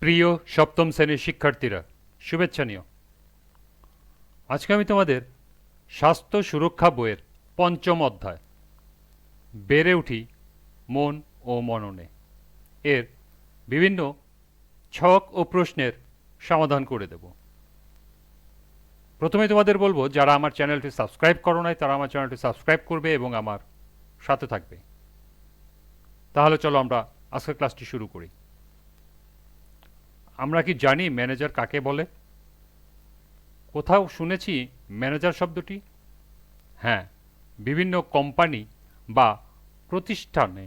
প্রিয় সপ্তম শ্রেণির শিক্ষার্থীরা, শুভেচ্ছা নিও। আজকে আমি তোমাদের স্বাস্থ্য সুরক্ষা বইয়ের পঞ্চম অধ্যায়, বেড়ে উঠি মন ও মননে, এর বিভিন্ন ছক ও প্রশ্নের সমাধান করে দেব। প্রথমে তোমাদের বলব, যারা আমার চ্যানেলটি সাবস্ক্রাইব করো নাই, তারা আমার চ্যানেলটি সাবস্ক্রাইব করবে এবং আমার সাথে থাকবে। তাহলে চলো আমরা আজকের ক্লাসটি শুরু করি। আমরা কি জানি ম্যানেজার কাকে বলে? কোথাও শুনেছি ম্যানেজার শব্দটি? হ্যাঁ বিভিন্ন কোম্পানি বা প্রতিষ্ঠানে,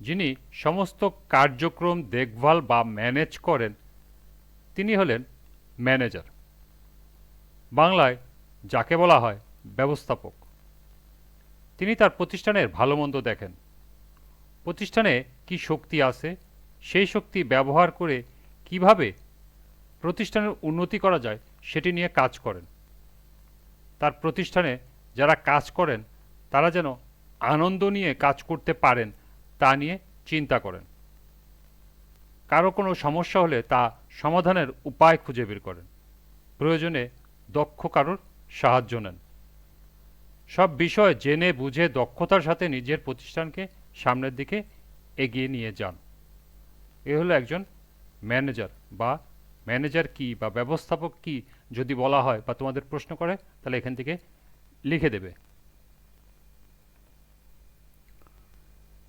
যিনি সমস্ত কার্যক্রম দেখভাল বা ম্যানেজ করেন, তিনি হলেন ম্যানেজার। বাংলায় যাকে বলা হয় ব্যবস্থাপক। তিনি তার প্রতিষ্ঠানের ভালো মন্দ দেখেন। প্রতিষ্ঠানে কি শক্তি আছে, সেই শক্তি ব্যবহার করে কীভাবে প্রতিষ্ঠানের উন্নতি করা যায় সেটি নিয়ে কাজ করেন। তার প্রতিষ্ঠানে যারা কাজ করেন, তারা যেন আনন্দ নিয়ে কাজ করতে পারেন, তা নিয়ে চিন্তা করেন। কারও কোনো সমস্যা হলে তা সমাধানের উপায় খুঁজে বের করেন। প্রয়োজনে দক্ষ কারোর সাহায্য নেন। সব বিষয় জেনে বুঝে দক্ষতার সাথে নিজের প্রতিষ্ঠানকে সামনের দিকে এগিয়ে নিয়ে যান। এ হলো একজন ম্যানেজার বা ম্যানেজার কি বা ব্যবস্থাপক কি যদি বলা হয় বা তোমাদের প্রশ্ন করে, তাহলে এখান থেকে লিখে দেবে।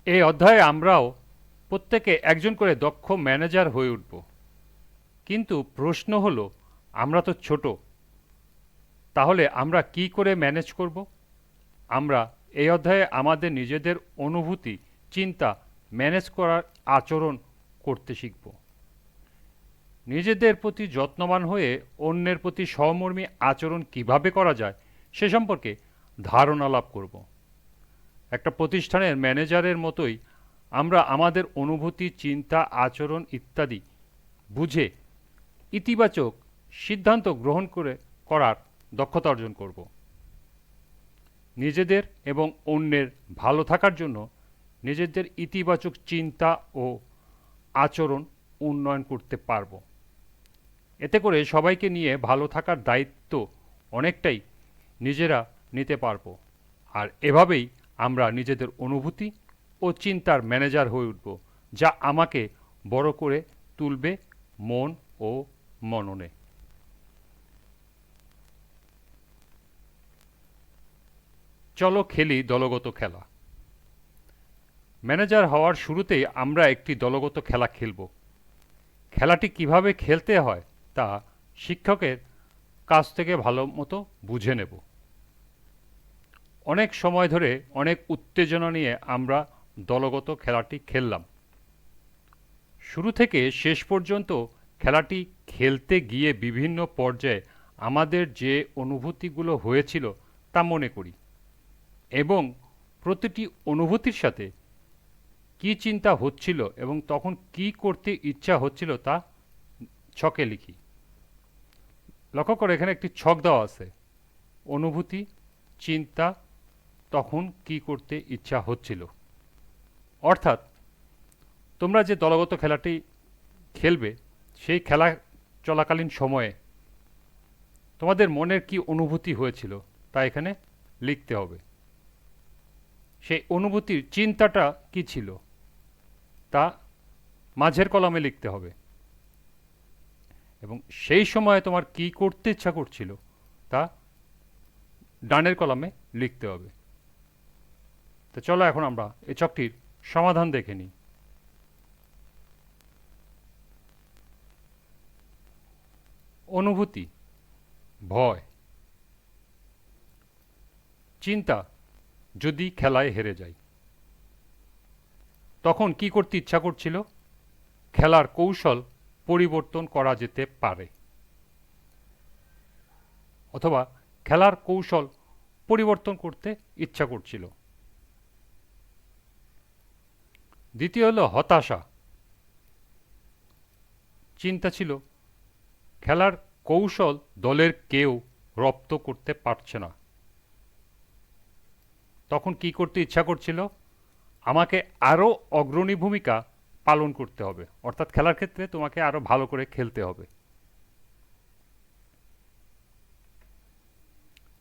এই অধ্যায়ে আমরাও প্রত্যেকে একজন করে দক্ষ ম্যানেজার হয়ে উঠব। কিন্তু প্রশ্ন হলো, আমরা তো ছোট, তাহলে আমরা কি করে ম্যানেজ করব? আমরা এই অধ্যায়ে আমাদের নিজেদের অনুভূতি, চিন্তা ম্যানেজ করার আচরণ করতে শিখব। নিজেদের প্রতি যত্নবান হয়ে অন্যের প্রতি সহমর্মী আচরণ কীভাবে করা যায়, সে সম্পর্কে ধারণা লাভ করব। একটা প্রতিষ্ঠানের ম্যানেজারের মতোই আমরা আমাদের অনুভূতি, চিন্তা, আচরণ ইত্যাদি বুঝে ইতিবাচক সিদ্ধান্ত গ্রহণ করে করার দক্ষতা অর্জন করব। নিজেদের এবং অন্যের ভালো থাকার জন্য নিজেদের ইতিবাচক চিন্তা ও আচরণ উন্নয়ন করতে পারব। এতে করে সবাইকে নিয়ে ভালো থাকার দায়িত্ব অনেকটাই নিজেরা নিতে পারব। আর এভাবেই আমরা নিজেদের অনুভূতি ও চিন্তার ম্যানেজার হয়ে উঠব, যা আমাকে বড় করে তুলবে মন ও মননে। চলো খেলি দলগত খেলা। ম্যানেজার হওয়ার শুরুতেই আমরা একটি দলগত খেলা খেলব। খেলাটি কীভাবে খেলতে হয় তা শিক্ষকের কাছ থেকে ভালো মতো বুঝে নেব। অনেক সময় ধরে অনেক উত্তেজনা নিয়ে আমরা দলগত খেলাটি খেললাম। শুরু থেকে শেষ পর্যন্ত খেলাটি খেলতে গিয়ে বিভিন্ন পর্যায়ে আমাদের যে অনুভূতিগুলো হয়েছিল তা মনে করি এবং প্রতিটি অনুভূতির সাথে কি চিন্তা হচ্ছিল এবং তখন কি করতে ইচ্ছা হচ্ছিল তা ছকে লিখি। লক্ষ্য করে, এখানে একটি ছক দেওয়া আছে। অনুভূতি, চিন্তা, তখন কি করতে ইচ্ছা হচ্ছিল। অর্থাৎ, তোমরা যে দলগত খেলাটি খেলবে, সেই খেলা চলাকালীন সময়ে তোমাদের মনের কি অনুভূতি হয়েছিল, তা এখানে লিখতে হবে। সেই অনুভূতির চিন্তাটা কি ছিল, তা মাঝের কলমে লিখতে হবে। এবং সেই সময়ে তোমার কি করতে ইচ্ছা করছিল, তা ডানের কলমে লিখতে হবে। তো চলো এখন আমরা এই চকটির সমাধান দেখে নিই। অনুভূতি, ভয়, চিন্তা যদি খেলায় হেরে যাই তখন কি করতে ইচ্ছা করছিল? খেলার কৌশল পরিবর্তন করা যেতে পারে। অথবা খেলার কৌশল পরিবর্তন করতে ইচ্ছা করছিল। দ্বিতীয় হলো হতাশা। চিন্তা ছিল, খেলার কৌশল দলের কেউ রপ্ত করতে পারছে না। তখন কি করতে ইচ্ছা করছিল? আমাকে আরও অগ্রণী ভূমিকা পালন করতে হবে। অর্থাৎ খেলার ক্ষেত্রে তোমাকে আরও ভালো করে খেলতে হবে।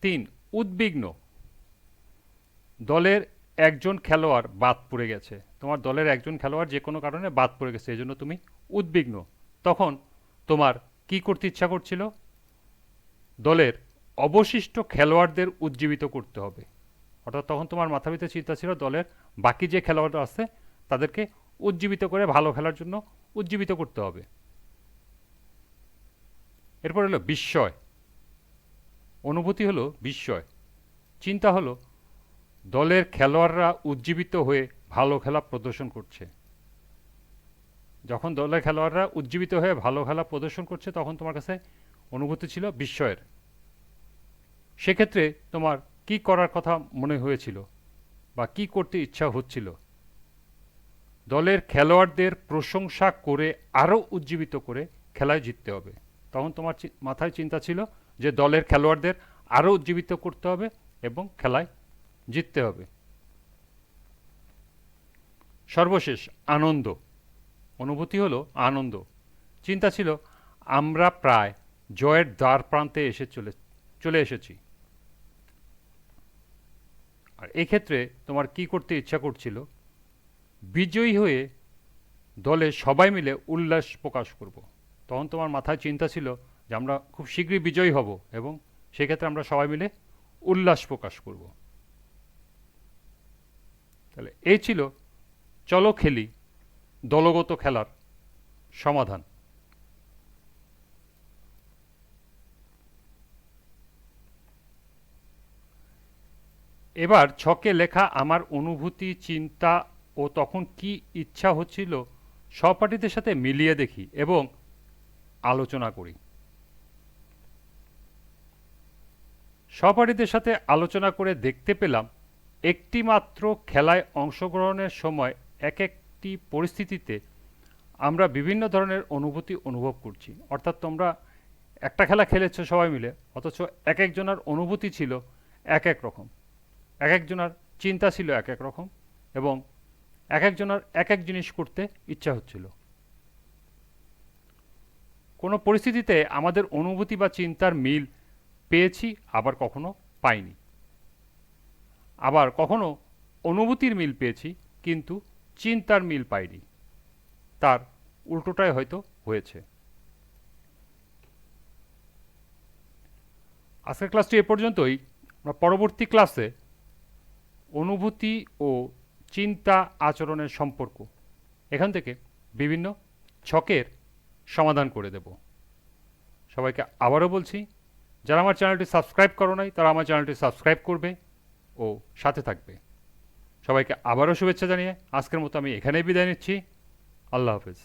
তিন, উদ্বিগ্ন। দলের একজন খেলোয়াড় বাদ পড়ে গেছে। তোমার দলের একজন খেলোয়াড় যে কোনো কারণে বাদ পড়ে গেছে এই জন্য তুমি উদ্বিগ্ন। তখন তোমার কি করতে ইচ্ছা করছিল? দলের অবশিষ্ট খেলোয়াড়দের উজ্জীবিত করতে হবে। অর্থাৎ তখন তোমার মাথা ভিতরে চিন্তা ছিল দলের বাকি যে খেলোয়াড়রা আছে, তাদেরকে উজ্জীবিত করে ভালো খেলার জন্য উজ্জীবিত করতে হবে। এরপর হলো বিস্ময়। অনুভূতি হলো বিস্ময়। চিন্তা হলো দলের খেলোয়াড়রা উজ্জীবিত হয়ে ভালো খেলা প্রদর্শন করছে। যখন দলের খেলোয়াড়রা উজ্জীবিত হয়ে ভালো খেলা প্রদর্শন করছে, তখন তোমার কাছে অনুভূতি ছিল বিস্ময়ের। সেক্ষেত্রে তোমার কি করার কথা মনে হয়েছিল বা কি করতে ইচ্ছা হচ্ছিল? দলের খেলোয়াড়দের প্রশংসা করে আরও উজ্জীবিত করে খেলায় জিততে হবে। তখন তোমার মাথায় চিন্তা ছিল যে দলের খেলোয়াড়দের আরও উজ্জীবিত করতে হবে এবং খেলায় জিততে হবে। সর্বশেষ, আনন্দ। অনুভূতি হলো আনন্দ। চিন্তা ছিল, আমরা প্রায় জয়ের দ্বার প্রান্তে এসে চলে চলে এসেছি। আর এক্ষেত্রে তোমার কি করতে ইচ্ছা করছিল? বিজয়ী হয়ে দলে সবাই মিলে উল্লাস প্রকাশ করব। তখন তোমার মাথায় চিন্তা ছিল যে আমরা খুব শীঘ্রই বিজয়ী হব এবং সেক্ষেত্রে আমরা সবাই মিলে উল্লাস প্রকাশ করব। তাহলে এই ছিল চলো খেলি দলগত খেলার সমাধান। এবার ছকে লেখা আমার অনুভূতি, চিন্তা ও তখন কি ইচ্ছা হচ্ছিল, সহপাঠীদের সাথে মিলিয়ে দেখি এবং আলোচনা করি। সহপাঠীদের সাথে আলোচনা করে দেখতে পেলাম একটি মাত্র খেলায় অংশগ্রহণের সময় এক একটি পরিস্থিতিতে আমরা বিভিন্ন ধরনের অনুভূতি অনুভব করছি। অর্থাৎ তোমরা একটা খেলা খেলেছো সবাই মিলে, অথচ এক একজনের অনুভূতি ছিল এক এক রকম। এক একজনের চিন্তা ছিল এক এক রকম এবং এক একজনের এক এক জিনিস করতে ইচ্ছা হচ্ছিল। কোনো পরিস্থিতিতে আমাদের অনুভূতি বা চিন্তার মিল পেয়েছি, আবার কখনো পাইনি। আবার কখনো অনুভূতির মিল পেয়েছি, কিন্তু চিন্তার মিল পাইনি। তার উল্টোটাই হয়তো হয়েছে। আজকের ক্লাসটি এ পর্যন্তই। আমরা পরবর্তী ক্লাসে অনুভূতি ও চিন্তা আচরণের সম্পর্ক। এখান থেকে বিভিন্ন ছকের সমাধান করে দেব। সবাইকে আবারও বলছি, যারা আমার চ্যানেলটি সাবস্ক্রাইব করো নাই, তারা আমার চ্যানেলটি সাবস্ক্রাইব করবে ও সাথে থাকবে। সবাইকে আবারও শুভেচ্ছা জানিয়ে আজকের মতো আমি এখানেই বিদায় নিচ্ছি। আল্লাহ হাফেজ।